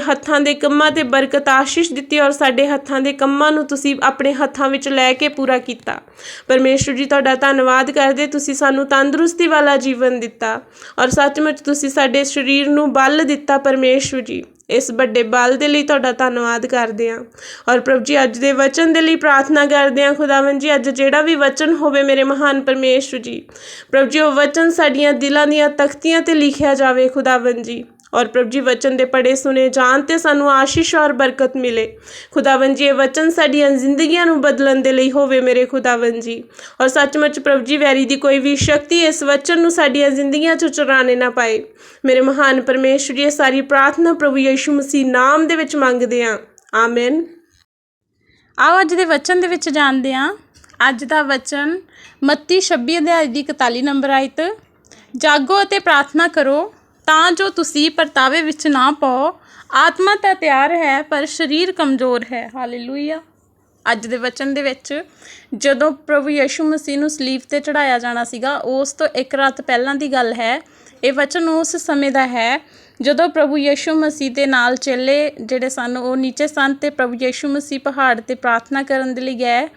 ਹੱਥਾਂ ਦੇ ਕੰਮਾਂ ਤੇ ਬਰਕਤ ਆਸ਼ੀਸ਼ ਦਿੱਤੀ ਔਰ ਸਾਡੇ ਹੱਥਾਂ ਦੇ ਕੰਮਾਂ ਨੂੰ ਤੁਸੀਂ ਆਪਣੇ ਹੱਥਾਂ ਵਿੱਚ ਲੈ ਕੇ ਪੂਰਾ ਕੀਤਾ। ਪਰਮੇਸ਼ਵਰ ਜੀ, ਤੁਹਾਡਾ ਧੰਨਵਾਦ ਕਰਦੇ, ਤੁਸੀਂ ਸਾਨੂੰ ਤੰਦਰੁਸਤੀ ਵਾਲਾ ਜੀਵਨ ਦਿੱਤਾ ਔਰ ਸੱਚਮੁੱਚ ਤੁਸੀਂ ਸਾਡੇ ਸਰੀਰ ਨੂੰ ਬਲ ਦਿੱਤਾ ਪਰਮੇਸ਼ਵਰ ਜੀ। ਇਸ ਵੱਡੇ ਬਲ ਦੇ ਲਈ ਤੁਹਾਡਾ ਧੰਨਵਾਦ ਕਰਦੇ ਹਾਂ ਔਰ ਪ੍ਰਭੂ ਜੀ, ਅੱਜ ਦੇ ਵਚਨ ਦੇ ਲਈ ਪ੍ਰਾਰਥਨਾ ਕਰਦੇ ਹਾਂ। ਖੁਦਾਵੰ ਜੀ, ਅੱਜ ਜਿਹੜਾ ਵੀ ਵਚਨ ਹੋਵੇ ਮੇਰੇ ਮਹਾਨ ਪਰਮੇਸ਼ਵਰ ਜੀ, ਪ੍ਰਭੂ ਜੀ, ਉਹ ਵਚਨ ਸਾਡੀਆਂ ਦਿਲਾਂ ਦੀਆਂ ਤਖਤੀਆਂ ਤੇ ਲਿਖਿਆ ਜਾਵੇ। ਖੁਦਾਵੰ ਜੀ ਔਰ ਪ੍ਰਭੂ ਜੀ ਵਚਨ ਦੇ ਪੜੇ ਸੁਨੇ ਜਾਣ ਤੇ ਸਾਨੂੰ ਆਸ਼ੀਸ਼ ਔਰ ਬਰਕਤ ਮਿਲੇ। ਖੁਦਾਵੰ ਜੀ, ਇਹ ਵਚਨ ਸਾਡੀਆਂ ਜ਼ਿੰਦਗੀਆਂ ਨੂੰ ਬਦਲਣ ਦੇ ਲਈ ਹੋਵੇ ਮੇਰੇ ਖੁਦਾਵੰ ਜੀ। ਔਰ ਸੱਚਮੁੱਚ ਪ੍ਰਭ ਜੀ, ਵੈਰੀ ਦੀ ਕੋਈ ਵੀ ਸ਼ਕਤੀ ਇਸ ਵਚਨ ਨੂੰ ਸਾਡੀਆਂ ਜ਼ਿੰਦਗੀਆਂ 'ਚ ਚੁਰਾਣੇ ਨਾ ਪਾਏ। ਮੇਰੇ ਮਹਾਨ ਪਰਮੇਸ਼ਵਰ ਜੀ, ਇਹ ਸਾਰੀ ਪ੍ਰਾਰਥਨਾ ਪ੍ਰਭੂ ਯੀਸ਼ੂ ਮਸੀਹ ਨਾਮ ਦੇ ਵਿੱਚ ਮੰਗਦੇ ਹਾਂ। ਆਮੇਨ। ਆਓ ਅੱਜ ਦੇ ਵਚਨ ਦੇ ਵਿੱਚ ਜਾਣਦੇ ਹਾਂ। ਅੱਜ ਦਾ ਵਚਨ ਮੱਤੀ 26 ਅਧਿਆਇ ਦੀ 41 ਨੰਬਰ ਆਇਤ। ਜਾਗੋ ਅਤੇ ਪ੍ਰਾਰਥਨਾ ਕਰੋ। ਤਾਂ ਜੋ ਤੁਸੀਂ ਪਰਤਾਵੇ ਵਿੱਚ ਨਾ ਪਾਓ। ਆਤਮਾ ਤਾਂ ਤਿਆਰ ਹੈ, ਪਰ ਸਰੀਰ ਕਮਜ਼ੋਰ ਹੈ। ਹਾਲੇਲੂਇਆ। ਅੱਜ ਦੇ ਵਚਨ ਦੇ ਵਿੱਚ ਜਦੋਂ ਪ੍ਰਭੂ ਯਿਸੂ ਮਸੀਹ ਨੂੰ ਸਲੀਬ ਤੇ ਚੜਾਇਆ ਜਾਣਾ ਸੀਗਾ, ਉਸ ਤੋਂ ਇੱਕ ਰਾਤ ਪਹਿਲਾਂ ਦੀ ਗੱਲ ਹੈ। ਇਹ ਵਚਨ ਉਸ ਸਮੇਂ ਦਾ ਹੈ, ਜਦੋਂ ਪ੍ਰਭੂ ਯਿਸੂ ਮਸੀਹ ਦੇ ਨਾਲ ਚੇਲੇ ਜਿਹੜੇ ਸਨ, ਉਹ ਨੀਚੇ ਸਨ ਤੇ ਪ੍ਰਭੂ ਯਿਸੂ ਮਸੀਹ ਪਹਾੜ ਤੇ ਪ੍ਰਾਰਥਨਾ ਕਰਨ ਦੇ ਲਈ ਗਏ।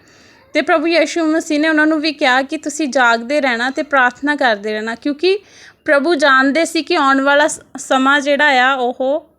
ਤੇ ਪ੍ਰਭੂ ਯਿਸੂ ਮਸੀਹ ਨੇ ਉਹਨਾਂ ਨੂੰ ਵੀ ਕਿਹਾ ਕਿ ਤੁਸੀਂ ਜਾਗਦੇ ਰਹਿਣਾ ਤੇ ਪ੍ਰਾਰਥਨਾ ਕਰਦੇ ਰਹਿਣਾ, ਕਿਉਂਕਿ ਪ੍ਰਭੂ ਜਾਣਦੇ ਸੀ ਕਿ ਆਉਣ ਵਾਲਾ ਸਮਾਂ ਜਿਹੜਾ ਆ, ਉਹ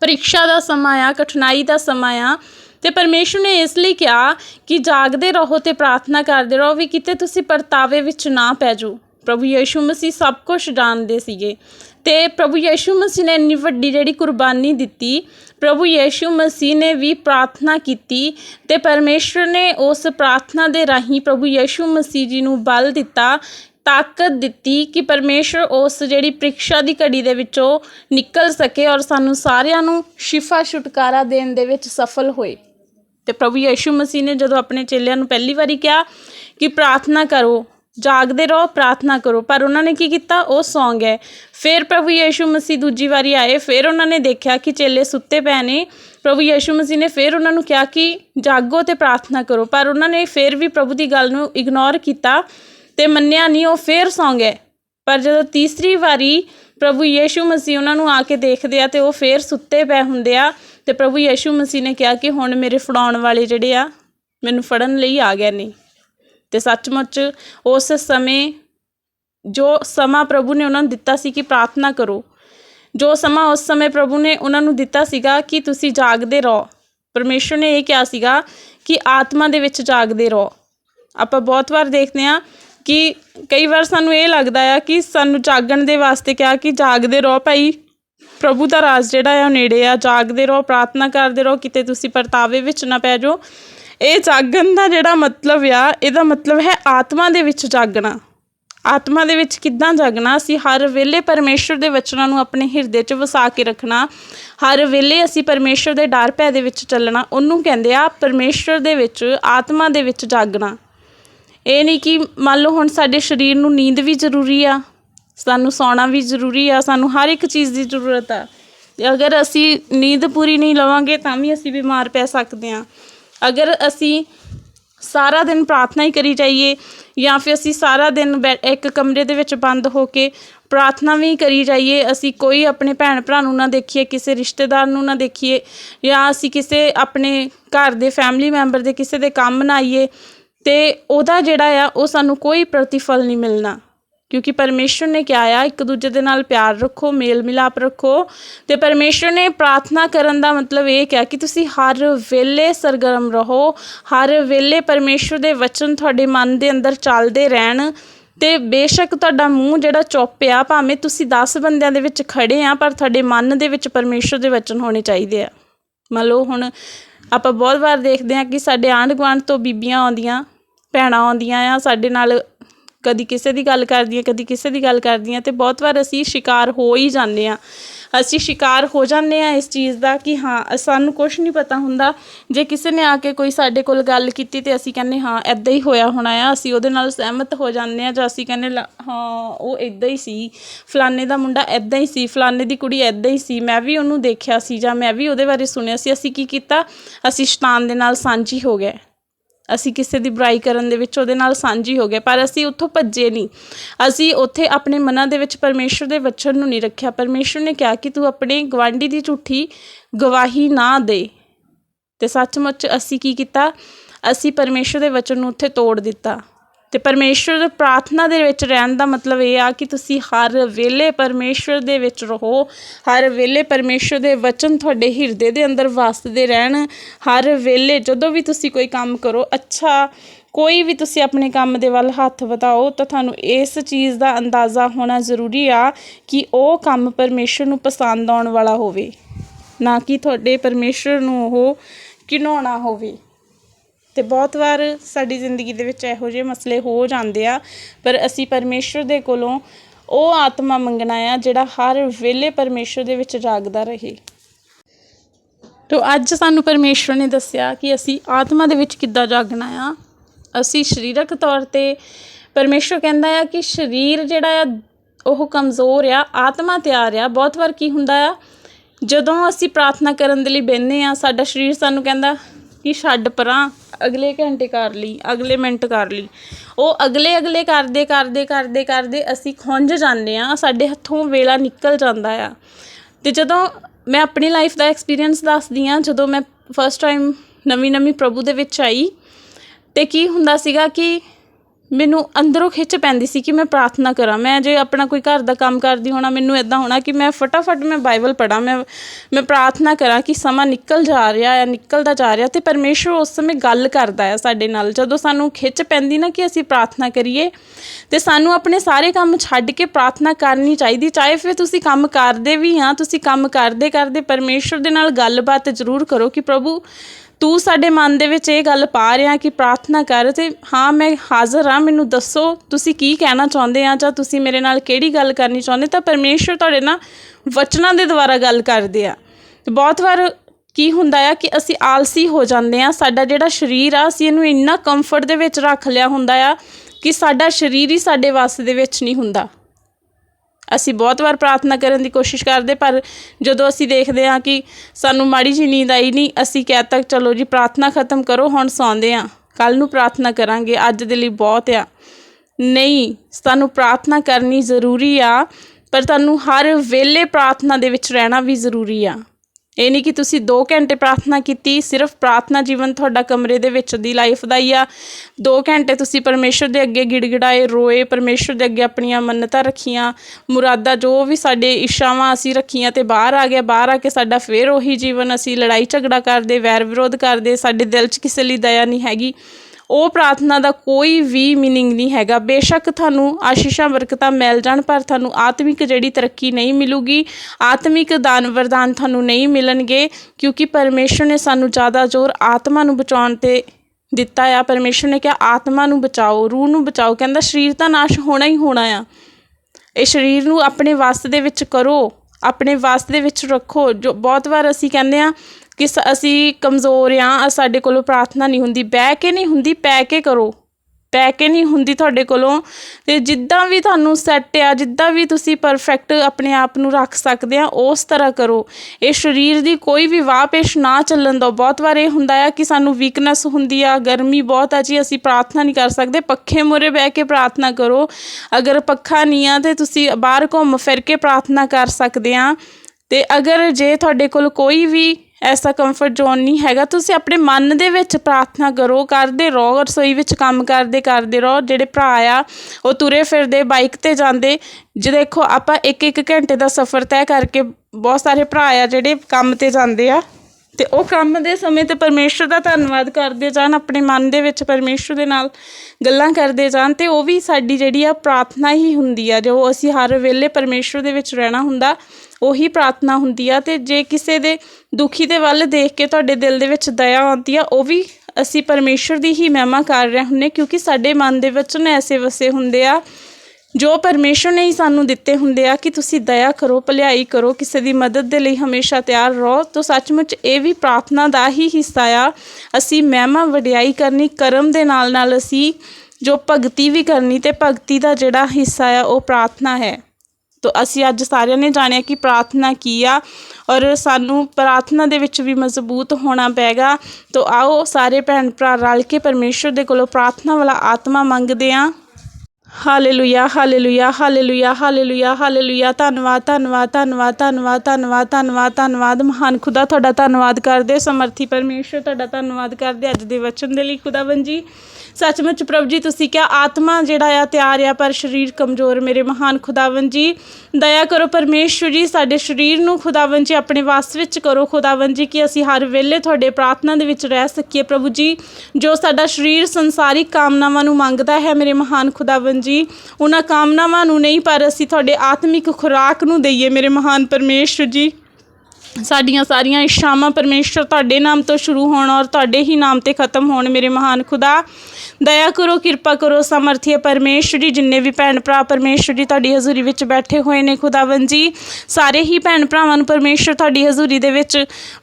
ਪ੍ਰੀਖਿਆ ਦਾ ਸਮਾਂ ਆ, ਕਠਿਨਾਈ ਦਾ ਸਮਾਂ ਆ। ਤੇ ਪਰਮੇਸ਼ਵਰ ਨੇ ਇਸ ਲਈ ਕਿਹਾ ਕਿ ਜਾਗਦੇ ਰਹੋ ਤੇ ਪ੍ਰਾਰਥਨਾ ਕਰਦੇ ਰਹੋ ਵੀ ਕਿਤੇ ਤੁਸੀਂ ਪਰਤਾਵੇ ਵਿੱਚ ਨਾ ਪੈ ਜਾਓ। ਪ੍ਰਭੂ ਯਿਸੂ ਮਸੀਹ ਸਭ ਕੁਝ ਜਾਣਦੇ ਸੀਗੇ। ਤੇ ਪ੍ਰਭੂ ਯਿਸੂ ਮਸੀਹ ਨੇ ਇੰਨੀ ਵੱਡੀ ਜਿਹੜੀ ਕੁਰਬਾਨੀ ਦਿੱਤੀ, ਪ੍ਰਭੂ ਯਿਸੂ ਮਸੀਹ ਨੇ ਵੀ ਪ੍ਰਾਰਥਨਾ ਕੀਤੀ ਤੇ ਪਰਮੇਸ਼ਵਰ ਨੇ ਉਸ ਪ੍ਰਾਰਥਨਾ ਦੇ ਰਾਹੀਂ ਪ੍ਰਭੂ ਯਿਸੂ ਮਸੀਹ ਜੀ ਨੂੰ ਬਲ ਦਿੱਤਾ ਤਾਕਤ ਦਿੱਤੀ ਕਿ ਪਰਮੇਸ਼ਰ ਉਸ ਜਿਹੜੀ ਪ੍ਰੀਖਿਆ ਦੀ ਘੜੀ ਦੇ ਵਿੱਚੋਂ ਨਿਕਲ ਸਕੇ ਔਰ ਸਾਨੂੰ ਸਾਰਿਆਂ ਨੂੰ ਸ਼ਿਫਾ ਛੁਟਕਾਰਾ ਦੇਣ ਦੇ ਵਿੱਚ ਸਫਲ ਹੋਏ। ਤੇ ਪ੍ਰਭੂ ਯਿਸੂ ਮਸੀਹ ਨੇ ਜਦੋਂ ਆਪਣੇ ਚੇਲਿਆਂ ਨੂੰ ਪਹਿਲੀ ਵਾਰੀ ਕਿਹਾ ਕਿ ਪ੍ਰਾਰਥਨਾ ਕਰੋ, ਜਾਗਦੇ ਰਹੋ, ਪ੍ਰਾਰਥਨਾ ਕਰੋ, ਪਰ ਉਹਨਾਂ ਨੇ ਕੀ ਕੀਤਾ? ਉਹ ਸੌਂਗ ਹੈ ਫਿਰ ਪ੍ਰਭੂ ਯਿਸੂ ਮਸੀਹ ਦੂਜੀ ਵਾਰੀ ਆਏ, ਫਿਰ ਉਹਨਾਂ ਨੇ ਦੇਖਿਆ ਕਿ ਚੇਲੇ ਸੁੱਤੇ ਪਏ ਨੇ। ਪ੍ਰਭੂ ਯਿਸੂ ਮਸੀਹ ਨੇ ਫਿਰ ਉਹਨਾਂ ਨੂੰ ਕਿਹਾ ਕਿ ਜਾਗੋ ਤੇ ਪ੍ਰਾਰਥਨਾ ਕਰੋ, ਪਰ ਉਹਨਾਂ ਨੇ ਫਿਰ ਵੀ ਪ੍ਰਭੂ ਦੀ ਗੱਲ ਨੂੰ ਇਗਨੋਰ ਕੀਤਾ। ਤੇ ਮੰਨਿਆ ਨਹੀਂ, ਉਹ ਫੇਰ ਸੌਂ ਗਏ। ਪਰ ਜਦੋਂ ਤੀਸਰੀ ਵਾਰੀ ਪ੍ਰਭੂ ਯੀਸ਼ੂ ਮਸੀਹ ਉਹਨਾਂ ਨੂੰ ਆ ਕੇ ਦੇਖਦੇ ਆ ਤੇ ਉਹ ਫੇਰ ਸੁੱਤੇ ਪਏ ਹੁੰਦੇ ਆ ਤੇ ਪ੍ਰਭੂ ਯੀਸ਼ੂ ਮਸੀਹ ਨੇ ਕਿਹਾ ਕਿ ਹੁਣ ਮੇਰੇ ਫੜਾਉਣ ਵਾਲੇ ਜਿਹੜੇ ਆ, ਮੈਨੂੰ ਫੜਨ ਲਈ ਆ ਗਏ ਨੇ। ਤੇ ਸੱਚਮੁੱਚ ਉਸ ਸਮੇਂ ਜੋ ਸਮਾਂ ਪ੍ਰਭੂ ਨੇ ਉਹਨਾਂ ਨੂੰ ਦਿੱਤਾ ਸੀ ਕਿ ਪ੍ਰਾਰਥਨਾ ਕਰੋ। ਜੋ ਸਮਾਂ ਉਸ ਸਮੇਂ ਪ੍ਰਭੂ ਨੇ ਉਹਨਾਂ ਨੂੰ ਦਿੱਤਾ ਸੀਗਾ ਕਿ ਤੁਸੀਂ ਜਾਗਦੇ ਰਹੋ। ਪਰਮੇਸ਼ਰ ਨੇ ਇਹ ਕਿਹਾ ਸੀਗਾ ਕਿ ਆਤਮਾ ਦੇ ਵਿੱਚ ਜਾਗਦੇ ਰਹੋ। ਆਪਾਂ ਬਹੁਤ ਵਾਰ ਦੇਖਦੇ ਹਾਂ ਕਿ ਕਈ ਵਾਰ ਸਾਨੂੰ ਇਹ ਲੱਗਦਾ ਆ ਕਿ ਸਾਨੂੰ ਜਾਗਣ ਦੇ ਵਾਸਤੇ ਕਿਹਾ ਕਿ ਜਾਗਦੇ ਰਹੋ ਭਾਈ। ਪ੍ਰਭੂ ਦਾ ਰਾਜ ਜਿਹੜਾ ਆ ਉਹ ਨੇੜੇ ਆ, ਜਾਗਦੇ ਰਹੋ, ਪ੍ਰਾਰਥਨਾ ਕਰਦੇ ਰਹੋ, ਕਿਤੇ ਤੁਸੀਂ ਪਰਤਾਵੇ ਵਿੱਚ ਨਾ ਪੈ ਜਾਓ। ਇਹ ਜਾਗਣ ਦਾ ਜਿਹੜਾ ਮਤਲਬ ਆ, ਇਹਦਾ ਮਤਲਬ ਹੈ ਆਤਮਾ ਦੇ ਵਿੱਚ ਜਾਗਣਾ। ਆਤਮਾ ਦੇ ਵਿੱਚ ਕਿੱਦਾਂ ਜਾਗਣਾ? ਅਸੀਂ ਹਰ ਵੇਲੇ ਪਰਮੇਸ਼ਰ ਦੇ ਵਚਨਾਂ ਨੂੰ ਆਪਣੇ ਹਿਰਦੇ 'ਚ ਵਸਾ ਕੇ ਰੱਖਣਾ। ਹਰ ਵੇਲੇ ਅਸੀਂ ਪਰਮੇਸ਼ਰ ਦੇ ਡਰ, ਭੈ ਦੇ ਵਿੱਚ ਚੱਲਣਾ। ਉਹਨੂੰ ਕਹਿੰਦੇ ਆ ਪਰਮੇਸ਼ਰ ਦੇ ਵਿੱਚ, ਆਤਮਾ ਦੇ ਵਿੱਚ ਜਾਗਣਾ। ਇਹ ਨਹੀਂ ਕਿ ਮੰਨ ਲਓ ਹੁਣ ਸਾਡੇ ਸਰੀਰ ਨੂੰ ਨੀਂਦ ਵੀ ਜ਼ਰੂਰੀ ਆ, ਸਾਨੂੰ ਸੌਣਾ ਵੀ ਜ਼ਰੂਰੀ ਆ, ਸਾਨੂੰ ਹਰ ਇੱਕ ਚੀਜ਼ ਦੀ ਜ਼ਰੂਰਤ ਆ। ਅਗਰ ਅਸੀਂ ਨੀਂਦ ਪੂਰੀ ਨਹੀਂ ਲਵਾਂਗੇ ਤਾਂ ਵੀ ਅਸੀਂ ਬਿਮਾਰ ਪੈ ਸਕਦੇ ਹਾਂ। ਅਗਰ ਅਸੀਂ ਸਾਰਾ ਦਿਨ ਪ੍ਰਾਰਥਨਾ ਹੀ ਕਰੀ ਜਾਈਏ ਜਾਂ ਫਿਰ ਅਸੀਂ ਸਾਰਾ ਦਿਨ ਬੈ- ਇੱਕ ਕਮਰੇ ਦੇ ਵਿੱਚ ਬੰਦ ਹੋ ਕੇ ਪ੍ਰਾਰਥਨਾ ਵੀ ਕਰੀ ਜਾਈਏ, ਅਸੀਂ ਕੋਈ ਆਪਣੇ ਭੈਣ ਭਰਾ ਨੂੰ ਨਾ ਦੇਖੀਏ, ਕਿਸੇ ਰਿਸ਼ਤੇਦਾਰ ਨੂੰ ਨਾ ਦੇਖੀਏ ਜਾਂ ਅਸੀਂ ਕਿਸੇ ਆਪਣੇ ਘਰ ਦੇ ਫੈਮਿਲੀ ਮੈਂਬਰ ਦੇ ਕਿਸੇ ਦੇ ਕੰਮ ਨਾ ਆਈਏ ਤੇ ਉਹਦਾ ਜਿਹੜਾ ਆ, ਉਹ ਸਾਨੂੰ ਕੋਈ ਪ੍ਰਤੀਫਲ ਨਹੀਂ ਮਿਲਣਾ। ਕਿਉਂਕਿ ਪਰਮੇਸ਼ਰ ਨੇ ਕਿਹਾ ਆ, ਇੱਕ ਦੂਜੇ ਦੇ ਨਾਲ ਪਿਆਰ ਰੱਖੋ, ਮੇਲ ਮਿਲਾਪ ਰੱਖੋ। ਤੇ ਪਰਮੇਸ਼ਰ ਨੇ ਪ੍ਰਾਰਥਨਾ ਕਰਨ ਦਾ ਮਤਲਬ ਇਹ ਕਿਹਾ ਕਿ ਤੁਸੀਂ ਹਰ ਵੇਲੇ ਸਰਗਰਮ ਰਹੋ, ਹਰ ਵੇਲੇ ਪਰਮੇਸ਼ਰ ਦੇ ਵਚਨ ਤੁਹਾਡੇ ਮਨ ਦੇ ਅੰਦਰ ਚੱਲਦੇ ਰਹਿਣ। ਤੇ ਬੇਸ਼ੱਕ ਤੁਹਾਡਾ ਮੂੰਹ ਜਿਹੜਾ ਚੁੱਪ ਭਾਵੇਂ ਤੁਸੀਂ 10 ਬੰਦਿਆਂ ਦੇ ਵਿੱਚ ਖੜੇ ਆ, ਪਰ ਤੁਹਾਡੇ ਮਨ ਦੇ ਵਿੱਚ ਪਰਮੇਸ਼ਰ ਦੇ ਵਚਨ ਹੋਣੇ ਚਾਹੀਦੇ ਆ। ਮੰਨ ਲਓ ਹੁਣ ਆਪਾਂ ਬਹੁਤ ਵਾਰ ਦੇਖਦੇ ਆ ਕਿ ਸਾਡੇ ਆਂਢ ਗੁਆਂਢ ਤੋਂ ਬੀਬੀਆਂ ਆਉਂਦੀਆਂ ਭੈਣਾਂ ਆਉਂਦੀਆਂ ਆ, ਸਾਡੇ ਨਾਲ ਕਦੀ ਕਿਸੇ ਦੀ ਗੱਲ ਕਰਦੀਆਂ, ਕਦੀ ਕਿਸੇ ਦੀ ਗੱਲ ਕਰਦੀਆਂ ਤੇ ਬਹੁਤ ਵਾਰ ਅਸੀਂ ਸ਼ਿਕਾਰ ਹੋ ਹੀ ਜਾਂਦੇ ਆ। ਅਸੀਂ ਸ਼ਿਕਾਰ ਹੋ ਜਾਂਦੇ ਆ ਇਸ ਚੀਜ਼ ਦਾ ਕਿ ਹਾਂ, ਸਾਨੂੰ ਕੁਝ ਨਹੀਂ ਪਤਾ ਹੁੰਦਾ। ਜੇ ਕਿਸੇ ਨੇ ਆ ਕੇ ਕੋਈ ਸਾਡੇ ਕੋਲ ਗੱਲ ਕੀਤੀ ਤੇ ਅਸੀਂ ਕਹਿੰਦੇ ਹਾਂ ਐਦਾਂ ਹੀ ਹੋਇਆ ਹੋਣਾ ਆ, ਅਸੀਂ ਉਹਦੇ ਨਾਲ ਸਹਿਮਤ ਹੋ ਜਾਂਦੇ ਆ ਜਾਂ ਅਸੀਂ ਕਹਿੰਦੇ ਲ- ਹਾਂ, ਉਹ ਐਦਾਂ ਹੀ ਸੀ, ਫਲਾਣੇ ਦਾ ਮੁੰਡਾ ਐਦਾਂ ਹੀ ਸੀ, ਫਲਾਣੇ ਦੀ ਕੁੜੀ ਐਦਾਂ ਹੀ ਸੀ, ਮੈਂ ਵੀ ਉਹਨੂੰ ਦੇਖਿਆ ਸੀ ਜਾਂ ਮੈਂ ਵੀ ਉਹਦੇ ਬਾਰੇ ਸੁਣਿਆ ਸੀ, ਅਸੀਂ ਕੀ ਕੀਤਾ? ਅਸੀਂ ਸ਼ੈਤਾਨ ਦੇ ਨਾਲ ਸਾਂਝੀ ਹੋ ਗਏ। ਅਸੀਂ ਕਿਸੇ ਦੀ ਬੁਰਾਈ ਕਰਨ ਦੇ ਵਿੱਚ ਉਹਦੇ ਨਾਲ ਸਾਂਝੀ ਹੋ ਗਏ, ਪਰ ਅਸੀਂ ਉੱਥੋਂ ਭੱਜੇ ਨਹੀਂ। ਅਸੀਂ ਉੱਥੇ ਆਪਣੇ ਮਨਾਂ ਦੇ ਵਿੱਚ ਪਰਮੇਸ਼ਰ ਦੇ ਵਚਨ ਨੂੰ ਨਹੀਂ ਰੱਖਿਆ। ਪਰਮੇਸ਼ਰ ਨੇ ਕਿਹਾ ਕਿ ਤੂੰ ਆਪਣੇ ਗਵਾਂਢੀ ਦੀ ਝੂਠੀ ਗਵਾਹੀ ਨਾ ਦੇ। ਤੇ ਸੱਚਮੁੱਚ ਅਸੀਂ ਕੀ ਕੀਤਾ? ਅਸੀਂ ਪਰਮੇਸ਼ਰ ਦੇ ਵਚਨ ਨੂੰ ਉੱਥੇ ਤੋੜ ਦਿੱਤਾ। ਤੇ ਪਰਮੇਸ਼ਰ ਪ੍ਰਾਰਥਨਾ ਦੇ ਵਿੱਚ ਰਹਿਣ ਦਾ ਮਤਲਬ ਇਹ ਆ ਕਿ ਤੁਸੀਂ ਹਰ ਵੇਲੇ ਪਰਮੇਸ਼ਰ ਦੇ ਵਿੱਚ ਰਹੋ, ਹਰ ਵੇਲੇ ਪਰਮੇਸ਼ਰ ਦੇ ਵਚਨ ਤੁਹਾਡੇ ਹਿਰਦੇ ਦੇ ਅੰਦਰ ਵਸਦੇ ਰਹਿਣ, ਹਰ ਵੇਲੇ ਜਦੋਂ ਵੀ ਤੁਸੀਂ ਕੋਈ ਕੰਮ ਕਰੋ, ਅੱਛਾ, ਕੋਈ ਵੀ ਤੁਸੀਂ ਆਪਣੇ ਕੰਮ ਦੇ ਵੱਲ ਹੱਥ ਵਧਾਓ, ਤਾਂ ਤੁਹਾਨੂੰ ਇਸ ਚੀਜ਼ ਦਾ ਅੰਦਾਜ਼ਾ ਹੋਣਾ ਜ਼ਰੂਰੀ ਆ ਕਿ ਉਹ ਕੰਮ ਪਰਮੇਸ਼ਰ ਨੂੰ ਪਸੰਦ ਆਉਣ ਵਾਲਾ ਹੋਵੇ, ਨਾ ਕਿ ਤੁਹਾਡੇ ਪਰਮੇਸ਼ਰ ਨੂੰ ਉਹ ਘਿਨਾਉਣਾ ਹੋਵੇ। ਅਤੇ ਬਹੁਤ ਵਾਰ ਸਾਡੀ ਜ਼ਿੰਦਗੀ ਦੇ ਵਿੱਚ ਇਹੋ ਜਿਹੇ ਮਸਲੇ ਹੋ ਜਾਂਦੇ ਆ, ਪਰ ਅਸੀਂ ਪਰਮੇਸ਼ਰ ਦੇ ਕੋਲੋਂ ਉਹ ਆਤਮਾ ਮੰਗਣਾ ਆ ਜਿਹੜਾ ਹਰ ਵੇਲੇ ਪਰਮੇਸ਼ਰ ਦੇ ਵਿੱਚ ਜਾਗਦਾ ਰਹੇ। ਤੋ ਅੱਜ ਸਾਨੂੰ ਪਰਮੇਸ਼ਰ ਨੇ ਦੱਸਿਆ ਕਿ ਅਸੀਂ ਆਤਮਾ ਦੇ ਵਿੱਚ ਕਿੱਦਾਂ ਜਾਗਣਾ ਆ। ਅਸੀਂ ਸਰੀਰਕ ਤੌਰ ਤੇ ਪਰਮੇਸ਼ਰ ਕਹਿੰਦਾ ਆ ਕਿ ਸਰੀਰ ਜਿਹੜਾ ਆ, ਉਹ ਕਮਜ਼ੋਰ ਆ, ਆਤਮਾ ਤਿਆਰ ਆ। ਬਹੁਤ ਵਾਰ ਕੀ ਹੁੰਦਾ ਆ, ਜਦੋਂ ਅਸੀਂ ਪ੍ਰਾਰਥਨਾ ਕਰਨ ਦੇ ਲਈ ਬਹਿੰਦੇ ਆ, ਸਾਡਾ ਸਰੀਰ ਸਾਨੂੰ ਕਹਿੰਦਾ ਕਿ ਛੱਡ ਪਰਾਂ, ਅਗਲੇ ਘੰਟੇ ਕਰ ਲਈ, ਅਗਲੇ ਮਿੰਟ ਕਰ ਲਈ। ਉਹ ਅਗਲੇ ਅਗਲੇ ਕਰਦੇ ਕਰਦੇ ਕਰਦੇ ਕਰਦੇ ਅਸੀਂ ਖੁੰਝ ਜਾਂਦੇ ਹਾਂ, ਸਾਡੇ ਹੱਥੋਂ ਵੇਲਾ ਨਿਕਲ ਜਾਂਦਾ ਆ। ਅਤੇ ਜਦੋਂ ਮੈਂ ਆਪਣੀ ਲਾਈਫ ਦਾ ਐਕਸਪੀਰੀਅੰਸ ਦੱਸਦੀ ਹਾਂ, ਜਦੋਂ ਮੈਂ ਫਸਟ ਟਾਈਮ ਨਵੀਂ ਨਵੀਂ ਪ੍ਰਭੂ ਦੇ ਵਿੱਚ ਆਈ, ਤੇ ਕੀ ਹੁੰਦਾ ਸੀਗਾ ਕਿ ਮੈਨੂੰ ਅੰਦਰੋਂ ਖਿੱਚ ਪੈਂਦੀ ਸੀ ਕਿ ਮੈਂ ਪ੍ਰਾਰਥਨਾ ਕਰਾਂ। ਮੈਂ ਜੇ ਆਪਣਾ ਕੋਈ ਘਰ ਦਾ ਕੰਮ ਕਰਦੀ ਹੋਣਾ, ਮੈਨੂੰ ਇਦਾਂ ਹੋਣਾ ਕਿ ਮੈਂ ਫਟਾਫਟ ਮੈਂ ਬਾਈਬਲ ਪੜਾਂ ਮੈਂ ਮੈਂ ਪ੍ਰਾਰਥਨਾ ਕਰਾਂ ਕਿ ਸਮਾਂ ਨਿਕਲ ਜਾ ਰਿਹਾ ਹੈ ਨਿਕਲਦਾ ਜਾ ਰਿਹਾ ਤੇ ਪਰਮੇਸ਼ਰ ਉਸ ਸਮੇਂ ਗੱਲ ਕਰਦਾ ਹੈ ਸਾਡੇ ਨਾਲ। ਜਦੋਂ ਸਾਨੂੰ ਖਿੱਚ ਪੈਂਦੀ ਨਾ ਕਿ ਅਸੀਂ ਪ੍ਰਾਰਥਨਾ ਕਰੀਏ, ਤੇ ਸਾਨੂੰ ਆਪਣੇ ਸਾਰੇ ਕੰਮ ਛੱਡ ਕੇ ਪ੍ਰਾਰਥਨਾ ਕਰਨੀ ਚਾਹੀਦੀ। ਚਾਹੇ ਫਿਰ ਤੁਸੀਂ ਕੰਮ ਕਰਦੇ ਵੀ ਹਾਂ ਤੁਸੀਂ ਕੰਮ ਕਰਦੇ ਕਰਦੇ ਪਰਮੇਸ਼ਰ ਦੇ ਨਾਲ ਗੱਲਬਾਤ ਜ਼ਰੂਰ ਕਰੋ ਕਿ ਪ੍ਰਭੂ ਤੂੰ ਸਾਡੇ ਮਨ ਦੇ ਵਿੱਚ ਇਹ ਗੱਲ ਪਾ ਰਿਹਾ ਕਿ ਪ੍ਰਾਰਥਨਾ ਕਰ ਤੇ ਹਾਂ, ਮੈਂ ਹਾਜ਼ਰ ਹਾਂ, ਮੈਨੂੰ ਦੱਸੋ ਤੁਸੀਂ ਕੀ ਕਹਿਣਾ ਚਾਹੁੰਦੇ ਆ ਜਾਂ ਤੁਸੀਂ ਮੇਰੇ ਨਾਲ ਕਿਹੜੀ ਗੱਲ ਕਰਨੀ ਚਾਹੁੰਦੇ? ਤਾਂ ਪਰਮੇਸ਼ਰ ਤੁਹਾਡੇ ਨਾਲ ਵਚਨਾਂ ਦੇ ਦੁਆਰਾ ਗੱਲ ਕਰਦੇ ਆ। ਤੇ ਬਹੁਤ ਵਾਰ ਕੀ ਹੁੰਦਾ ਆ ਕਿ ਅਸੀਂ ਆਲਸੀ ਹੋ ਜਾਂਦੇ ਆ, ਸਾਡਾ ਜਿਹੜਾ ਸਰੀਰ ਆ, ਅਸੀਂ ਇਹਨੂੰ ਇੰਨਾ ਕੰਫਰਟ ਦੇ ਵਿੱਚ ਰੱਖ ਲਿਆ ਹੁੰਦਾ ਆ ਕਿ ਸਾਡਾ ਸਰੀਰ ਹੀ ਸਾਡੇ ਵਾਸਤੇ ਦੇ ਵਿੱਚ ਨਹੀਂ ਹੁੰਦਾ। ਅਸੀਂ ਬਹੁਤ ਵਾਰ ਪ੍ਰਾਰਥਨਾ ਕਰਨ ਦੀ ਕੋਸ਼ਿਸ਼ ਕਰਦੇ, ਪਰ ਜਦੋਂ ਅਸੀਂ ਦੇਖਦੇ ਹਾਂ ਕਿ ਸਾਨੂੰ ਮਾੜੀ ਜਿਹੀ ਨੀਂਦ ਆਈ ਨਹੀਂ, ਅਸੀਂ ਕਹਿ ਤੱਕ ਚਲੋ ਜੀ, ਪ੍ਰਾਰਥਨਾ ਖਤਮ ਕਰੋ, ਹੁਣ ਸੌਂਦੇ ਹਾਂ। ਕੱਲ ਨੂੰ ਪ੍ਰਾਰਥਨਾ ਕਰਾਂਗੇ, ਅੱਜ ਦੇ ਲਈ ਬਹੁਤ ਆ। ਨਹੀਂ, ਸਾਨੂੰ ਪ੍ਰਾਰਥਨਾ ਕਰਨੀ ਜ਼ਰੂਰੀ ਆ, ਪਰ ਤੁਹਾਨੂੰ ਹਰ ਵੇਲੇ ਪ੍ਰਾਰਥਨਾ ਦੇ ਵਿੱਚ ਰਹਿਣਾ ਵੀ ਜ਼ਰੂਰੀ ਆ। ਇਹ ਨਹੀਂ ਕਿ ਤੁਸੀਂ 2 ਘੰਟੇ ਪ੍ਰਾਰਥਨਾ ਕੀਤੀ, ਸਿਰਫ ਪ੍ਰਾਰਥਨਾ ਜੀਵਨ ਤੁਹਾਡਾ ਕਮਰੇ ਦੇ ਵਿੱਚ ਦੀ ਲਾਈਫ ਦਾ ਹੀ ਆ। 2 ਘੰਟੇ ਤੁਸੀਂ ਪਰਮੇਸ਼ਰ ਦੇ ਅੱਗੇ ਗਿੜਗਿੜਾਏ, ਰੋਏ ਪਰਮੇਸ਼ਰ ਦੇ ਅੱਗੇ ਆਪਣੀਆਂ ਮੰਨਤਾਂ ਰੱਖੀਆਂ, ਮੁਰਾਦਾਂ ਜੋ ਵੀ ਸਾਡੇ ਇੱਛਾਵਾਂ ਅਸੀਂ ਰੱਖੀਆਂ ਤੇ ਬਾਹਰ ਆ ਗਿਆ ਬਾਹਰ ਆ ਕੇ ਸਾਡਾ ਫੇਰ ਉਹੀ ਜੀਵਨ ਅਸੀਂ ਲੜਾਈ ਝਗੜਾ ਕਰਦੇ, ਵੈਰ ਵਿਰੋਧ ਕਰਦੇ, ਸਾਡੇ ਦਿਲ 'ਚ ਕਿਸੇ ਲਈ ਦਇਆ ਨਹੀਂ ਹੈਗੀ। ਉਹ ਪ੍ਰਾਰਥਨਾ ਦਾ ਕੋਈ ਵੀ ਮੀਨਿੰਗ ਨਹੀਂ ਹੈਗਾ। ਬੇਸ਼ੱਕ ਤੁਹਾਨੂੰ ਆਸ਼ੀਸ਼ਾਂ, ਬਰਕਤਾਂ ਮਿਲ ਜਾਣ, ਪਰ ਤੁਹਾਨੂੰ ਆਤਮਿਕ ਜਿਹੜੀ ਤਰੱਕੀ ਨਹੀਂ ਮਿਲੂਗੀ, ਆਤਮਿਕ ਦਾਨ ਵਰਦਾਨ ਤੁਹਾਨੂੰ ਨਹੀਂ ਮਿਲਣਗੇ, ਕਿਉਂਕਿ ਪਰਮੇਸ਼ਰ ਨੇ ਸਾਨੂੰ ਜ਼ਿਆਦਾ ਜ਼ੋਰ ਆਤਮਾ ਨੂੰ ਬਚਾਉਣ ਤੇ ਦਿੱਤਾ ਆ। ਪਰਮੇਸ਼ਰ ਨੇ ਕਿਹਾ, ਆਤਮਾ ਨੂੰ ਬਚਾਓ, ਰੂਹ ਨੂੰ ਬਚਾਓ। ਕਹਿੰਦਾ, ਸਰੀਰ ਤਾਂ ਨਾਸ਼ ਹੋਣਾ ਹੀ ਹੋਣਾ ਆ। ਇਹ ਸਰੀਰ ਨੂੰ ਆਪਣੇ ਵਸ ਦੇ ਵਿੱਚ ਕਰੋ, ਆਪਣੇ ਵਸ ਦੇ ਵਿੱਚ ਰੱਖੋ। ਜੋ ਬਹੁਤ ਵਾਰ ਅਸੀਂ ਕਹਿੰਦੇ ਆ ਕਿ ਸ- ਅਸੀਂ ਕਮਜ਼ੋਰ ਆ ਸਾਡੇ ਕੋਲੋਂ ਪ੍ਰਾਰਥਨਾ ਨਹੀਂ ਹੁੰਦੀ। ਬਹਿ ਕੇ ਨਹੀਂ ਹੁੰਦੀ, ਪੈ ਕੇ ਕਰੋ। ਪੈ ਕੇ ਨਹੀਂ ਹੁੰਦੀ ਤੁਹਾਡੇ ਕੋਲੋਂ। ਤੇ ਜਿੱਦਾਂ ਵੀ ਤੁਹਾਨੂੰ ਸੈੱਟ ਆ, ਜਿੱਦਾਂ ਵੀ ਤੁਸੀਂ ਪਰਫੈਕਟ ਆਪਣੇ ਆਪ ਨੂੰ ਰੱਖ ਸਕਦੇ ਆ, ਉਸ ਤਰ੍ਹਾਂ ਕਰੋ। ਇਹ ਸਰੀਰ ਦੀ ਕੋਈ ਵੀ ਵਾਹ ਪੇਸ਼ ਨਾ ਚੱਲਣ ਦਾ। ਬਹੁਤ ਵਾਰ ਇਹ ਹੁੰਦਾ ਆ ਕਿ ਸਾਨੂੰ ਵੀਕਨੈਸ ਹੁੰਦੀ ਆ, ਗਰਮੀ ਬਹੁਤ ਆ ਜੀ, ਅਸੀਂ ਪ੍ਰਾਰਥਨਾ ਨਹੀਂ ਕਰ ਸਕਦੇ। ਪੱਖੇ ਮੂਹਰੇ ਬਹਿ ਕੇ ਪ੍ਰਾਰਥਨਾ ਕਰੋ। ਅਗਰ ਪੱਖਾ ਨਹੀਂ ਆ, ਤੇ ਤੁਸੀਂ ਬਾਹਰ ਘੁੰਮ ਫਿਰ ਕੇ ਪ੍ਰਾਰਥਨਾ ਕਰ ਸਕਦੇ ਆ। ਤੇ ਅਗਰ ਜੇ ਤੁਹਾਡੇ ਕੋਲ ਕੋਈ ਵੀ ਐਸਾ ਕੰਫਰਟ ਜ਼ੋਨ ਨਹੀਂ ਹੈਗਾ। ਤੁਸੀਂ ਆਪਣੇ ਮਨ ਦੇ ਵਿੱਚ ਪ੍ਰਾਰਥਨਾ ਕਰੋ, ਕਰਦੇ ਰਹੋ, ਰਸੋਈ ਵਿੱਚ ਕੰਮ ਕਰਦੇ ਕਰਦੇ ਰਹੋ। ਜਿਹੜੇ ਭਰਾ ਆ, ਉਹ ਤੁਰੇ ਫਿਰਦੇ ਬਾਈਕ ਤੇ ਜਾਂਦੇ। ਜੇ ਦੇਖੋ, ਆਪਾਂ ਇੱਕ ਇੱਕ ਘੰਟੇ ਦਾ ਸਫ਼ਰ ਤੈਅ ਕਰਕੇ ਬਹੁਤ ਸਾਰੇ ਭਰਾ ਆ ਜਿਹੜੇ ਕੰਮ ਤੇ ਜਾਂਦੇ ਆ। ਤੇ ਉਹ ਕੰਮ ਦੇ ਸਮੇਂ ਤੇ ਪਰਮੇਸ਼ਰ ਦਾ ਧੰਨਵਾਦ ਕਰਦੇ ਜਾਣ, ਆਪਣੇ ਮਨ ਦੇ ਵਿੱਚ ਪਰਮੇਸ਼ਰ ਦੇ ਨਾਲ ਗੱਲਾਂ ਕਰਦੇ ਜਾਣ। ਤੇ ਉਹ ਵੀ ਸਾਡੀ ਜਿਹੜੀ ਆ ਪ੍ਰਾਰਥਨਾ ਹੀ ਹੁੰਦੀ ਆ, ਜੋ ਅਸੀਂ ਹਰ ਵੇਲੇ ਪਰਮੇਸ਼ਰ ਦੇ ਵਿੱਚ ਰਹਿਣਾ ਹੁੰਦਾ। ਉਹੀ ਪ੍ਰਾਰਥਨਾ ਹੁੰਦੀ ਆ ਤੇ ਜੇ ਕਿਸੇ ਦੇ ਦੁਖੀ ਦੇ ਵੱਲ ਦੇਖ ਕੇ ਤੁਹਾਡੇ ਦਿਲ ਦੇ ਵਿੱਚ ਦਇਆ ਆਉਂਦੀ ਆ, ਉਹ ਵੀ ਅਸੀਂ ਪਰਮੇਸ਼ਰ ਦੀ ਹੀ ਮਹਿਮਾ ਕਰ ਰਹੇ ਹੁੰਨੇ ਕਿਉਂਕਿ ਸਾਡੇ ਮਨ ਦੇ ਵਿੱਚ ਨਾ ਐਸੇ ਵਸੇ ਹੁੰਦੇ ਆ ਜੋ ਪਰਮੇਸ਼ਰ ਨੇ ਹੀ ਸਾਨੂੰ ਦਿੱਤੇ ਹੁੰਦੇ ਆ ਕਿ ਤੁਸੀਂ ਦਇਆ ਕਰੋ, ਭਲਾਈ ਕਰੋ, ਕਿਸੇ ਦੀ ਮਦਦ ਦੇ ਲਈ ਹਮੇਸ਼ਾ ਤਿਆਰ ਰਹੋ। ਤਾਂ ਸੱਚਮੁੱਚ ਇਹ ਵੀ ਪ੍ਰਾਰਥਨਾ ਦਾ ਹੀ ਹਿੱਸਾ ਆ। ਅਸੀਂ ਮਹਿਮਾ ਵਡਿਆਈ ਕਰਨੀ, ਕਰਮ ਦੇ ਨਾਲ ਨਾਲ ਅਸੀਂ ਜੋ ਭਗਤੀ ਵੀ ਕਰਨੀ ਤੇ ਭਗਤੀ ਦਾ ਜਿਹੜਾ ਹਿੱਸਾ ਆ, ਉਹ ਪ੍ਰਾਰਥਨਾ ਹੈ। ਤੋ ਅਸੀਂ ਅੱਜ ਸਾਰਿਆਂ ਨੇ ਜਾਣਿਆ ਕਿ ਪ੍ਰਾਰਥਨਾ ਕੀ ਆ ਔਰ ਸਾਨੂੰ ਪ੍ਰਾਰਥਨਾ ਦੇ ਵਿੱਚ ਵੀ ਮਜ਼ਬੂਤ ਹੋਣਾ ਪੈਗਾ। ਤੋ ਆਓ ਸਾਰੇ ਭੈਣ ਭਰਾ ਰਲ ਕੇ ਪਰਮੇਸ਼ਰ ਦੇ ਕੋਲੋਂ ਪ੍ਰਾਰਥਨਾ ਵਾਲਾ ਆਤਮਾ ਮੰਗਦੇ ਆਂ। Hallelujah hallelujah hallelujah hallelujah hallelujah. ਧੰਨਵਾਦ ਧੰਨਵਾਦ ਧੰਨਵਾਦ ਧੰਨਵਾਦ ਧੰਨਵਾਦ ਧੰਨਵਾਦ ਧੰਨਵਾਦ। ਮਹਾਨ ਖੁਦਾ, ਤੁਹਾਡਾ ਧੰਨਵਾਦ ਕਰਦੇ। ਸਮਰਥੀ ਪਰਮੇਸ਼ਰ ਤੁਹਾਡਾ ਧੰਨਵਾਦ ਕਰਦੇ। ਅੱਜ ਦੇ ਵਚਨ ਦੇ ਲਈ ਖੁਦਾਵੰ ਜੀ। ਸੱਚਮੁੱਚ ਪ੍ਰਭੂ ਜੀ, ਤੁਸੀਂ ਕਿਹਾ ਆਤਮਾ ਜਿਹੜਾ ਆ ਤਿਆਰ ਆ, ਪਰ ਸਰੀਰ ਕਮਜ਼ੋਰ ਮੇਰੇ ਮਹਾਨ ਖੁਦਾਵੰ ਜੀ। ਦਇਆ ਕਰੋ ਪਰਮੇਸ਼ਰ ਜੀ, ਸਾਡੇ ਸਰੀਰ ਨੂੰ ਖੁਦਾਵੰ ਜੀ, ਆਪਣੇ ਵਾਸ ਵਿੱਚ ਕਰੋ ਖੁਦਾਵੰ ਜੀ, ਕਿ ਅਸੀਂ ਹਰ ਵੇਲੇ ਤੁਹਾਡੇ ਪ੍ਰਾਰਥਨਾ ਦੇ ਵਿੱਚ ਰਹਿ ਸਕੀਏ ਪ੍ਰਭੂ ਜੀ, ਜੋ ਸਾਡਾ ਸਰੀਰ ਸੰਸਾਰਿਕ ਕਾਮਨਾਵਾਂ ਨੂੰ ਮੰਗਦਾ ਹੈ ਮੇਰੇ ਮਹਾਨ ਖੁਦਾਵੰ ਜੀ। ਉਹਨਾਂ ਕਾਮਨਾਵਾਂ ਨੂੰ ਨਹੀਂ, ਪਰ ਅਸੀਂ ਤੁਹਾਡੇ ਆਤਮਿਕ ਖੁਰਾਕ ਨੂੰ ਦਈਏ ਮੇਰੇ ਮਹਾਨ ਪਰਮੇਸ਼ਰ ਜੀ। ਸਾਡੀਆਂ ਸਾਰੀਆਂ ਇੱਛਾਵਾਂ ਪਰਮੇਸ਼ਰ ਤੁਹਾਡੇ ਨਾਮ ਤੋਂ ਸ਼ੁਰੂ ਹੋਣ ਔਰ ਤੁਹਾਡੇ ਹੀ ਨਾਮ ਤੇ ਖਤਮ ਹੋਣ ਮੇਰੇ ਮਹਾਨ ਖੁਦਾ। ਦਇਆ ਕਰੋ, ਕਿਰਪਾ ਕਰੋ ਸਮਰਥੀਏ ਪਰਮੇਸ਼ਰ ਜੀ, ਜਿੰਨੇ ਵੀ ਭੈਣ ਭਰਾ ਪਰਮੇਸ਼ਰ ਜੀ ਤੁਹਾਡੀ ਹਜ਼ੂਰੀ ਵਿੱਚ ਬੈਠੇ ਹੋਏ ਨੇ ਖੁਦਾਵੰ ਜੀ, ਸਾਰੇ ਹੀ ਭੈਣ ਭਰਾਵਾਂ ਨੂੰ ਪਰਮੇਸ਼ਰ ਤੁਹਾਡੀ ਹਜ਼ੂਰੀ ਦੇ ਵਿੱਚ,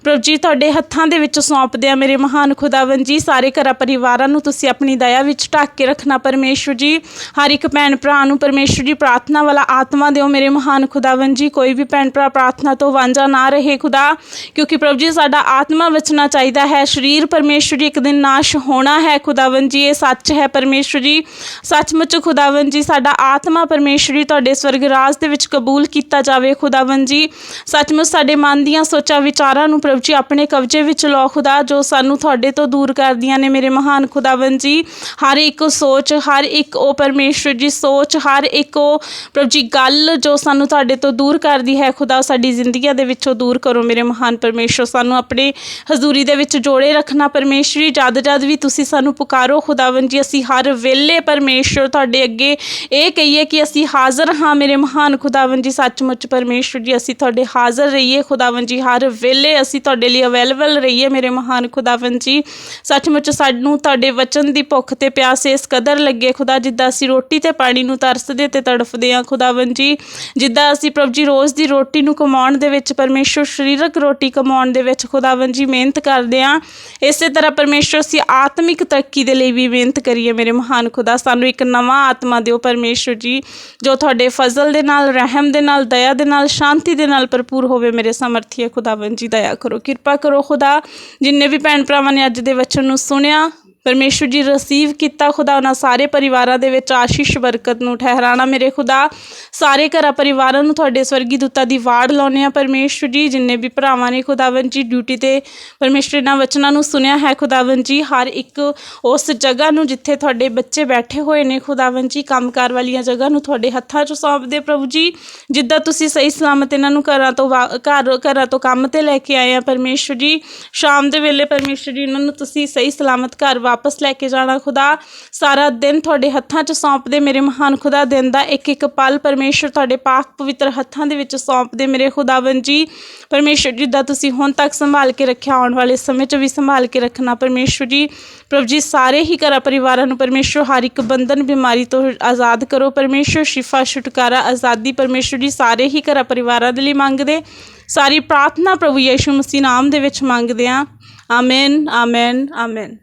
ਪ੍ਰਭੂ ਜੀ, ਤੁਹਾਡੇ ਹੱਥਾਂ ਦੇ ਵਿੱਚ ਸੌਂਪਦੇ ਆ ਮੇਰੇ ਮਹਾਨ ਖੁਦਾਵੰ ਜੀ, ਸਾਰੇ ਘਰਾਂ ਪਰਿਵਾਰਾਂ ਨੂੰ ਤੁਸੀਂ ਆਪਣੀ ਦਇਆ ਵਿੱਚ ਢੱਕ ਕੇ ਰੱਖਣਾ ਪਰਮੇਸ਼ਰ ਜੀ, ਹਰ ਇੱਕ ਭੈਣ ਭਰਾ ਨੂੰ ਪਰਮੇਸ਼ਰ ਜੀ, ਪ੍ਰਾਰਥਨਾ ਵਾਲਾ ਆਤਮਾ ਦਿਓ ਮੇਰੇ ਮਹਾਨ ਖੁਦਾਵੰ ਜੀ, ਕੋਈ ਵੀ ਭੈਣ ਭਰਾ ਪ੍ਰਾਰਥਨਾ ਤੋਂ ਵਾਂਝਾ ਨਾ ਰਹੇ ਖੁਦਾ, ਕਿਉਂਕਿ ਪ੍ਰਭੂ ਜੀ, ਸਾਡਾ ਆਤਮਾ ਬਚਣਾ ਚਾਹੀਦਾ ਹੈ, ਸਰੀਰ ਪਰਮੇਸ਼ਰ ਜੀ, ਇੱਕ ਦਿਨ ਨਾਸ਼ ਹੋਣਾ ਹੈ ਖੁਦਾਵੰ ਜੀ, ਇਹ ਸੱਚ ਹੈ ਪਰਮੇਸ਼ਰ ਜੀ। ਸੱਚਮੁੱਚ ਖੁਦਾਵੰ ਜੀ, ਸਾਡਾ ਆਤਮਾ ਪਰਮੇਸ਼ਰ ਜੀ, ਤੁਹਾਡੇ ਸਵਰਗ ਰਾਜ ਦੇ ਵਿੱਚ ਕਬੂਲ ਕੀਤਾ ਜਾਵੇ ਖੁਦਾਵੰ ਜੀ। ਸੱਚਮੁੱਚ ਸਾਡੇ ਮਨ ਦੀਆਂ ਸੋਚਾਂ ਵਿਚਾਰਾਂ ਨੂੰ ਪ੍ਰਭੂ ਜੀ ਆਪਣੇ ਕਬਜ਼ੇ ਵਿੱਚ ਲਓ ਖੁਦਾ, ਜੋ ਸਾਨੂੰ ਤੁਹਾਡੇ ਤੋਂ ਦੂਰ ਕਰਦੀਆਂ ਨੇ ਮੇਰੇ ਮਹਾਨ ਖੁਦਾਵੰ ਜੀ। ਹਰ ਇੱਕ ਸੋਚ, ਹਰ ਇੱਕ ਉਹ ਪਰਮੇਸ਼ਰ ਜੀ ਸੋਚ, ਹਰ ਇੱਕ ਉਹ ਪ੍ਰਭੂ ਜੀ ਗੱਲ ਜੋ ਸਾਨੂੰ ਤੁਹਾਡੇ ਤੋਂ ਦੂਰ ਕਰਦੀ ਹੈ ਖੁਦਾ ਸਾਡੀ ਜ਼ਿੰਦਗੀਆਂ ਦੇ ਵਿੱਚੋਂ ਦੂਰ ਕਰੋ ਮੇਰੇ ਮਹਾਨ ਪਰਮੇਸ਼ਰ। ਸਾਨੂੰ ਆਪਣੇ ਹਜ਼ੂਰੀ ਦੇ ਵਿੱਚ ਜੋੜੇ ਰੱਖਣਾ ਪਰਮੇਸ਼ਰੀ ਜਦ ਜਦ ਵੀ ਤੁਸੀਂ ਸਾਨੂੰ ਪੁਕਾਰੋ ਖੁਦਾ ਖੁਦਾਵੰ ਜੀ, ਅਸੀਂ ਹਰ ਵੇਲੇ ਪਰਮੇਸ਼ਰ ਤੁਹਾਡੇ ਅੱਗੇ ਇਹ ਕਹੀਏ ਕਿ ਅਸੀਂ ਹਾਜ਼ਰ ਹਾਂ ਮੇਰੇ ਮਹਾਨ ਖੁਦਾਵੰ ਜੀ। ਸੱਚਮੁੱਚ ਪਰਮੇਸ਼ਰ ਜੀ, ਅਸੀਂ ਤੁਹਾਡੇ ਹਾਜ਼ਰ ਰਹੀਏ ਖੁਦਾਵੰ ਜੀ। ਹਰ ਵੇਲੇ ਅਸੀਂ ਤੁਹਾਡੇ ਲਈ ਅਵੇਲੇਬਲ ਰਹੀਏ ਮੇਰੇ ਮਹਾਨ ਖੁਦਾਵੰ ਜੀ। ਸੱਚਮੁੱਚ ਸਾਨੂੰ ਤੁਹਾਡੇ ਵਚਨ ਦੀ ਭੁੱਖ ਤੇ ਪਿਆਸ ਇਸ ਕਦਰ ਲੱਗੇ ਖੁਦਾ, ਜਿੱਦਾਂ ਅਸੀਂ ਰੋਟੀ ਤੇ ਪਾਣੀ ਨੂੰ ਤਰਸਦੇ ਤੇ ਤੜਫਦੇ ਹਾਂ ਖੁਦਾਵੰ ਜੀ। ਜਿੱਦਾਂ ਅਸੀਂ ਪ੍ਰਭ ਜੀ ਰੋਜ਼ ਦੀ ਰੋਟੀ ਨੂੰ ਕਮਾਉਣ ਦੇ ਵਿੱਚ ਪਰਮੇਸ਼ਰ ਸਰੀਰਕ ਰੋਟੀ ਕਮਾਉਣ ਦੇ ਵਿੱਚ ਖੁਦਾਵੰ ਜੀ ਮਿਹਨਤ ਕਰਦੇ ਹਾਂ। ਇਸੇ ਤਰ੍ਹਾਂ ਪਰਮੇਸ਼ਰ ਅਸੀਂ ਆਤਮਿਕ ਤਰੱਕੀ ਦੇ ਲਈ ਵੀ ਮਿਹਨਤ ਕਰੀਏ ਮੇਰੇ ਮਹਾਨ ਖੁਦਾ, ਸਾਨੂੰ ਇੱਕ ਨਵਾਂ ਆਤਮਾ ਦਿਓ ਪਰਮੇਸ਼ਰ ਜੀ, ਜੋ ਤੁਹਾਡੇ ਫਜ਼ਲ ਦੇ ਨਾਲ, ਰਹਿਮ ਦੇ ਨਾਲ, ਦਇਆ ਦੇ ਨਾਲ, ਸ਼ਾਂਤੀ ਦੇ ਨਾਲ ਭਰਪੂਰ ਹੋਵੇ ਮੇਰੇ ਸਮਰਥੀਏ ਖੁਦਾਵੰ ਜੀ, ਦਇਆ ਕਰੋ, ਕਿਰਪਾ ਕਰੋ ਖੁਦਾ। ਜਿੰਨੇ ਵੀ ਭੈਣ ਭਰਾਵਾਂ ਨੇ ਅੱਜ ਦੇ ਵਚਨ ਨੂੰ ਸੁਣਿਆ ਪਰਮੇਸ਼ਰ ਜੀ ਰਿਸੀਵ ਕੀਤਾ ਖੁਦਾ ਉਹਨਾਂ ਸਾਰੇ ਪਰਿਵਾਰਾਂ ਦੇ ਵਿੱਚ ਆਸ਼ੀਸ਼, ਬਰਕਤ ਨੂੰ ਠਹਿਰਾਣਾ ਮੇਰੇ ਖੁਦਾ। ਸਾਰੇ ਘਰਾਂ ਪਰਿਵਾਰਾਂ ਨੂੰ ਤੁਹਾਡੇ ਸਵਰਗੀ ਦੂਤਾਂ ਦੀ ਵਾੜ ਲਾਉਣੇ ਆ ਪਰਮੇਸ਼ਰ ਜੀ, ਜਿੰਨੇ ਵੀ ਭਰਾਵਾਂ ਨੇ ਖੁਦਾਵੰ ਜੀ ਡਿਊਟੀ ਤੇ ਪਰਮੇਸ਼ਰ ਇਹਨਾਂ ਵਚਨਾਂ ਨੂੰ ਸੁਣਿਆ ਹੈ ਖੁਦਾਵੰ ਜੀ, ਹਰ ਇੱਕ ਉਸ ਜਗ੍ਹਾ ਨੂੰ ਜਿੱਥੇ ਤੁਹਾਡੇ ਬੱਚੇ ਬੈਠੇ ਹੋਏ ਨੇ ਖੁਦਾਵੰ ਜੀ, ਕੰਮਕਾਰ ਵਾਲੀਆਂ ਜਗ੍ਹਾ ਨੂੰ ਤੁਹਾਡੇ ਹੱਥਾਂ 'ਚ ਸੌਂਪਦੇ ਪ੍ਰਭੂ ਜੀ। ਜਿੱਦਾਂ ਤੁਸੀਂ ਸਹੀ ਸਲਾਮਤ ਇਹਨਾਂ ਨੂੰ ਘਰਾਂ ਤੋਂ ਵਾ- ਘਰ, ਘਰਾਂ ਤੋਂ ਕੰਮ ਤੇ ਲੈ ਕੇ ਆਏ ਆ ਪਰਮੇਸ਼ਰ ਜੀ, ਸ਼ਾਮ ਦੇ ਵੇਲੇ ਪਰਮੇਸ਼ਰ ਜੀ, ਇਹਨਾਂ ਨੂੰ ਤੁਸੀਂ ਸਹੀ ਸਲਾਮਤ ਘਰ ਵਾਪਸ ਲੈ ਕੇ ਜਾਣਾ ਖੁਦਾ। ਸਾਰਾ ਦਿਨ ਤੁਹਾਡੇ ਹੱਥਾਂ 'ਚ ਸੌਂਪਦੇ ਮੇਰੇ ਮਹਾਨ ਖੁਦਾ, ਦਿਨ ਦਾ ਇੱਕ ਇੱਕ ਪਲ ਪਰਮੇਸ਼ਰ ਤੁਹਾਡੇ ਪਾਕ ਪਵਿੱਤਰ ਹੱਥਾਂ ਦੇ ਵਿੱਚ ਸੌਂਪਦੇ ਮੇਰੇ ਖੁਦਾਵੰ ਜੀ। ਪਰਮੇਸ਼ਰ ਜੀ ਦਾ ਤੁਸੀਂ ਹੁਣ ਤੱਕ ਸੰਭਾਲ ਕੇ ਰੱਖਿਆ, ਆਉਣ ਵਾਲੇ ਸਮੇਂ 'ਚ ਵੀ ਸੰਭਾਲ ਕੇ ਰੱਖਣਾ ਪਰਮੇਸ਼ਰ ਜੀ। ਪ੍ਰਭੂ ਜੀ, ਸਾਰੇ ਹੀ ਘਰਾਂ ਪਰਿਵਾਰਾਂ ਨੂੰ ਪਰਮੇਸ਼ਰ, ਹਰ ਇੱਕ ਬੰਧਨ ਬਿਮਾਰੀ ਤੋਂ ਆਜ਼ਾਦ ਕਰੋ ਪਰਮੇਸ਼ਰ। ਸ਼ਿਫਾ, ਛੁਟਕਾਰਾ, ਆਜ਼ਾਦੀ ਪਰਮੇਸ਼ਰ ਜੀ, ਸਾਰੇ ਹੀ ਘਰਾਂ ਪਰਿਵਾਰਾਂ ਦੇ ਲਈ ਮੰਗਦੇ। ਸਾਰੀ ਪ੍ਰਾਰਥਨਾ ਪ੍ਰਭੂ ਯੀਸ਼ੂ ਮਸੀਹ ਨਾਮ ਦੇ ਵਿੱਚ ਮੰਗਦੇ ਹਾਂ। Amen amen amen.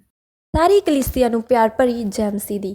ਸਾਰੀ ਕਲੀਸਿਆ ਨੂੰ ਪਿਆਰ ਭਰੀ ਜੈ ਮਸੀਹ ਦੀ